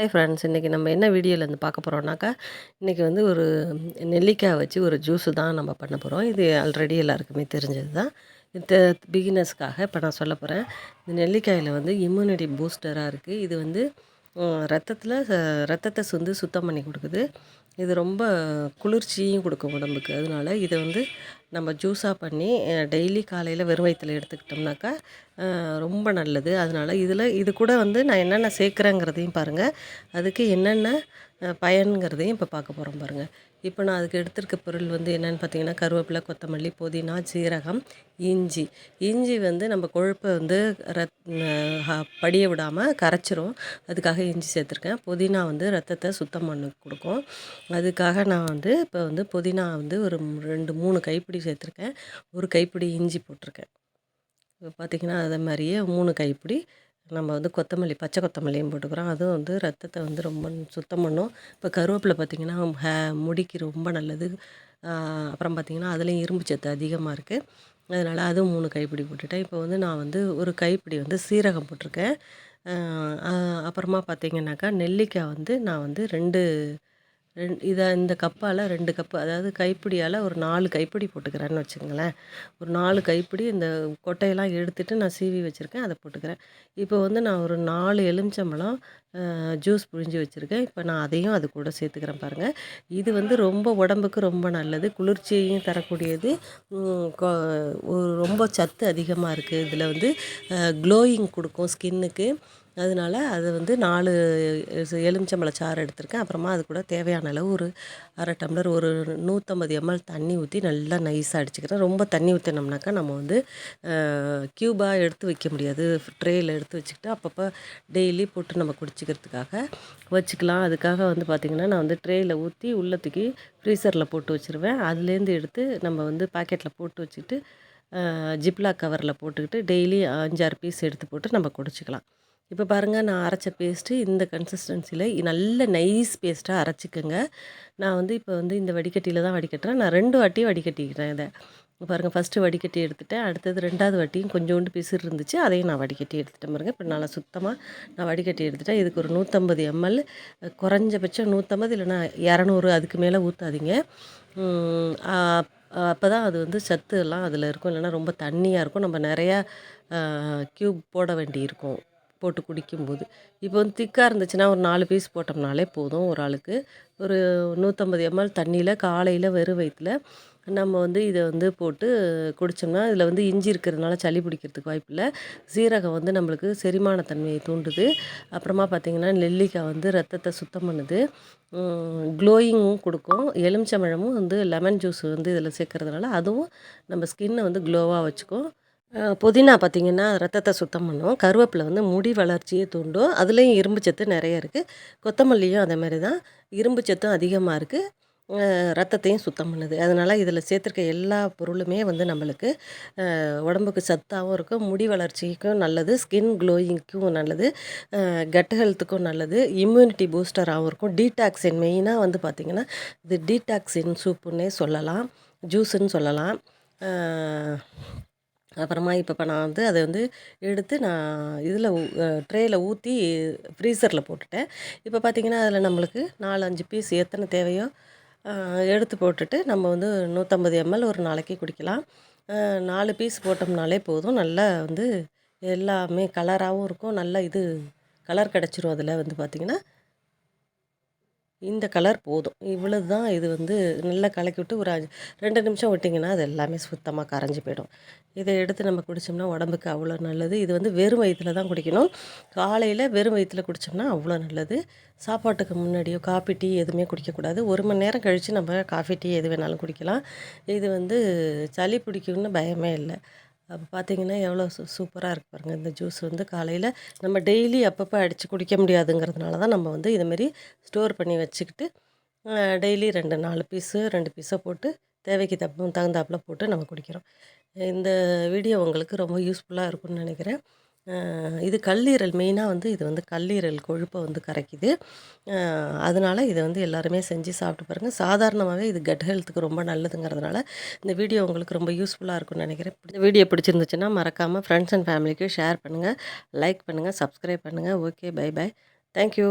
Hi friends இன்றைக்கி நம்ம என்ன வீடியோவில் இருந்து பார்க்க போகிறோம்னாக்கா இன்றைக்கி வந்து ஒரு நெல்லிக்காய் வச்சு ஒரு ஜூஸு தான் நம்ம பண்ண போகிறோம் இது ஆல்ரெடி எல்லாருக்குமே தெரிஞ்சது தான் இந்த பிகினர்ஸ்க்காக இப்போ நான் சொல்ல போகிறேன் இந்த நெல்லிக்காயில் வந்து இம்யூனிட்டி பூஸ்டராக இருக்குது இது வந்து ரத்தத்தில் ரத்தத்தை வந்து சுத்தம் பண்ணி கொடுக்குது. இது ரொம்ப குளிர்ச்சியும் கொடுக்கும் உடம்புக்கு. அதனால இதை வந்து நம்ம ஜூஸாக பண்ணி டெய்லி காலையில் வெறும் வயிற்றில் எடுத்துக்கிட்டோம்னாக்கா ரொம்ப நல்லது. அதனால் இதில் இது கூட வந்து நான் என்னென்ன சேர்க்குறேங்கிறதையும் பாருங்கள் அதுக்கு என்னென்ன பயனுங்கிறதையும் இப்போ பார்க்க போகிறோம் பாருங்கள் இப்போ நான் அதுக்கு எடுத்திருக்க பொருள் வந்து என்னென்னு பார்த்தீங்கன்னா கருவேப்பிலை கொத்தமல்லி புதினா சீரகம் இஞ்சி. இஞ்சி வந்து நம்ம கொழுப்பை வந்து ரத் படிய விடாமல் கரைச்சிரும். அதுக்காக இஞ்சி சேர்த்துருக்கேன். புதினா வந்து ரத்தத்தை சுத்தம் பண்ணி கொடுக்கும். அதுக்காக நான் வந்து இப்போ வந்து புதினா வந்து ஒரு ரெண்டு மூணு கைப்பிடி சேர்த்துருக்கேன். ஒரு கைப்பிடி இஞ்சி போட்டிருக்கேன். இப்போ பார்த்திங்கன்னா அதே மாதிரியே மூணு கைப்பிடி நம்ம வந்து கொத்தமல்லி பச்சை கொத்தமல்லியும் போட்டுக்கிறோம். அதுவும் வந்து ரத்தத்தை வந்து ரொம்ப சுத்தம் பண்ணும். இப்போ கருவேப்பிலை பார்த்திங்கன்னா ஹே முடிக்கு ரொம்ப நல்லது. அப்புறம் பார்த்திங்கன்னா அதுலேயும் இரும்பு சத்து அதிகமாக இருக்குது அதனால் அதுவும் மூணு கைப்பிடி போட்டுட்டேன். இப்போ வந்து நான் வந்து ஒரு கைப்பிடி வந்து சீரகம் போட்டிருக்கேன். அப்புறமா பார்த்திங்கனாக்கா நெல்லிக்காய் வந்து நான் வந்து ரெண்டு ரெண் இதை இந்த கப்பால் ரெண்டு கப்பு அதாவது கைப்பிடியால் ஒரு நாலு கைப்பிடி போட்டுக்கிறேன்னு வச்சுங்களேன் ஒரு நாலு கைப்பிடி இந்த கொட்டையெல்லாம் எடுத்துகிட்டு நான் சீவி வச்சுருக்கேன் அதை போட்டுக்கிறேன். இப்போ வந்து நான் ஒரு நாலு எலுமிச்சம்பழம் ஜூஸ் புழிஞ்சு வச்சுருக்கேன். இப்போ நான் அதையும் அது கூட சேர்த்துக்கிறேன் பாருங்கள் இது வந்து ரொம்ப உடம்புக்கு ரொம்ப நல்லது. குளிர்ச்சியையும் தரக்கூடியது. ரொம்ப சத்து அதிகமாக இருக்குது இதில் வந்து க்ளோயிங் கொடுக்கும் ஸ்கின்னுக்கு. அதனால அது வந்து நாலு எலுமிச்சம்பழ சாறு எடுத்திருக்கேன். அப்புறமா அது கூட தேவையான அளவு ஒரு அரை டம்ளர் ஒரு நூற்றம்பது எம்எல் தண்ணி ஊற்றி நல்லா நைஸாக அடிச்சுக்கிறேன். ரொம்ப தண்ணி ஊற்றினோம்னாக்கா நம்ம வந்து க்யூபாக எடுத்து வைக்க முடியாது. ட்ரேயில் எடுத்து வச்சுக்கிட்டு அப்பப்போ டெய்லி போட்டு நம்ம குடிச்சிக்கிறதுக்காக வச்சுக்கலாம். அதுக்காக வந்து பார்த்திங்கன்னா நான் வந்து ட்ரேயில் ஊற்றி உள்ளத்துக்கு ஃப்ரீசரில் போட்டு வச்சுருவேன். அதுலேருந்து எடுத்து நம்ம வந்து பாக்கெட்டில் போட்டு வச்சுக்கிட்டு ஜிப்லா கவரில் போட்டுக்கிட்டு டெய்லி அஞ்சாறு பீஸ் எடுத்து போட்டு நம்ம குடிச்சிக்கலாம். இப்போ பாருங்கள் நான் அரைச்ச பேஸ்ட்டு இந்த கன்சிஸ்டன்சியில் நல்ல நைஸ் பேஸ்ட்டாக அரைச்சிக்கோங்க. நான் வந்து இப்போ வந்து இந்த வடிகட்டியில் தான் வடிகட்டுறேன். நான் ரெண்டு வாட்டியும் வடிகட்டிக்கிறேன் இதை. பாருங்கள் ஃபஸ்ட்டு வடிகட்டி எடுத்துட்டேன். அடுத்தது ரெண்டாவது வாட்டியும் கொஞ்சோண்டு பிசுறு இருந்துச்சு. அதையும் நான் வடிகட்டி எடுத்துட்டேன் பாருங்கள் இப்போ நல்லா சுத்தமாக நான் வடிகட்டி எடுத்துட்டேன். இதுக்கு ஒரு நூற்றம்பது எம்எல் குறைஞ்சபட்சம் நூற்றம்பது இல்லைனா இரநூறு அதுக்கு மேலே ஊற்றாதீங்க அப்போ தான் அது வந்து சத்து எல்லாம் அதில் இருக்கும். இல்லைனா ரொம்ப தண்ணியாக இருக்கும். நம்ம நிறையா க்யூப் போட வேண்டி இருக்கும். போட்டு குடிக்கும்போது. இப்போ வந்து திக்காக இருந்துச்சுன்னா ஒரு நாலு பீஸ் போட்டோம்னாலே போதும் ஒரு ஆளுக்கு ஒரு நூற்றம்பது எம்எல் தண்ணியில் காலையில் வெறும் வயிற்றில் நம்ம வந்து இதை வந்து போட்டு குடித்தோம்னா இதில் வந்து இஞ்சி இருக்கிறதுனால சளி பிடிக்கிறதுக்கு வாய்ப்பு இல்லை. சீரகம் வந்து நம்மளுக்கு செரிமான தன்மையை தூண்டுது. அப்புறமா பார்த்திங்கன்னா நெல்லிக்காய் வந்து ரத்தத்தை சுத்தம் பண்ணுது. க்ளோயிங்கும் கொடுக்கும். எலுமிச்சம்பழமும் வந்து லெமன் ஜூஸ் வந்து இதில் சேர்க்கறதுனால அதுவும் நம்ம ஸ்கின்னை வந்து க்ளோவாக வச்சுக்கும். புதினா பார்த்திங்கன்னா ரத்தத்தை சுத்தம் பண்ணும். கருவேப்பிலை வந்து முடி வளர்ச்சியை தூண்டும். அதுலேயும் இரும்பு சத்து நிறைய இருக்குது கொத்தமல்லியும் அதே மாதிரி தான் இரும்பு சத்தும் அதிகமாக இருக்குது ரத்தத்தையும் சுத்தம் பண்ணுது. அதனால் இதில் சேர்த்துருக்க எல்லா பொருளுமே வந்து நம்மளுக்கு உடம்புக்கு சத்தாகவும் இருக்கும் முடி வளர்ச்சிக்கும் நல்லது. ஸ்கின் க்ளோயிங்க்கும் நல்லது. கட் ஹெல்த்துக்கும் நல்லது. இம்யூனிட்டி பூஸ்டராகவும் இருக்கும். டீடாக்ஸின் மெயினாக வந்து பார்த்திங்கன்னா இது டீடாக்ஸின் சூப்புன்னே சொல்லலாம். ஜூஸுன்னு சொல்லலாம். அப்புறமா இப்போ இப்போ நான் வந்து அதை வந்து எடுத்து நான் இதில் ட்ரேயில் ஊற்றி ஃப்ரீசரில் போட்டுட்டேன். இப்போ பார்த்திங்கன்னா அதில் நம்மளுக்கு நாலு அஞ்சு பீஸ் எத்தனை தேவையோ எடுத்து போட்டுட்டு நம்ம வந்து நூற்றம்பது எம்எல் ஒரு நாளைக்கு குடிக்கலாம். நாலு பீஸ் போட்டோம்னாலே போதும். நல்லா வந்து எல்லாமே கலராகவும் இருக்கும். நல்லா இது கலர் கிடச்சிரும் அதில் வந்து பார்த்திங்கன்னா இந்த கலர் போதும். இவ்வளவு தான் இது வந்து நல்லா கலக்கி விட்டு ஒரு ரெண்டு நிமிஷம் விட்டிங்கன்னா அது எல்லாமே சுத்தமாக கரைஞ்சி போயிடும். இதை எடுத்து நம்ம குடித்தோம்னா உடம்புக்கு அவ்வளோ நல்லது. இது வந்து வெறும் வயிற்றில் தான் குடிக்கணும். காலையில் வெறும் வயிற்றில் குடித்தோம்னா அவ்வளோ நல்லது. சாப்பாட்டுக்கு முன்னாடியோ காஃபி டீ எதுவுமே குடிக்கக்கூடாது. ஒரு மணி நேரம் கழித்து நம்ம காஃபி டீ எது வேணாலும் குடிக்கலாம். இது வந்து சளி பிடிக்கும்னு பயமே இல்லை. அப்போ பார்த்தீங்கன்னா எவ்வளோ சூ சூப்பராக இருக்குது பாருங்கள் இந்த ஜூஸ் வந்து காலையில் நம்ம டெய்லி அப்பப்போ அடித்து குடிக்க முடியாதுங்கிறதுனால தான் நம்ம வந்து இதுமாரி ஸ்டோர் பண்ணி வச்சுக்கிட்டு டெய்லி ரெண்டு நாலு பீஸு ரெண்டு பீஸை போட்டு தேவைக்கு தப்பு தகுந்தாப்பில் போட்டு நம்ம குடிக்கிறோம். இந்த வீடியோ உங்களுக்கு ரொம்ப யூஸ்ஃபுல்லாக இருக்கும்னு நினைக்கிறேன். இது கல்லீரல் மெயினாக வந்து இது வந்து கல்லீரல் கொழுப்பை வந்து கரைக்குது. அதனால் இதை வந்து எல்லாருமே செஞ்சு சாப்பிட்டு பாருங்கள் சாதாரணமாகவே இது கட் ஹெல்த்துக்கு ரொம்ப நல்லதுங்கிறதுனால இந்த வீடியோ உங்களுக்கு ரொம்ப யூஸ்ஃபுல்லாக இருக்கும்னு நினைக்கிறேன். இந்த வீடியோ பிடிச்சிருந்துச்சுன்னா மறக்காமல் ஃப்ரெண்ட்ஸ் அண்ட் ஃபேமிலிக்கு ஷேர் பண்ணுங்கள் லைக் பண்ணுங்கள் சப்ஸ்கிரைப் பண்ணுங்கள் okay bye bye thank you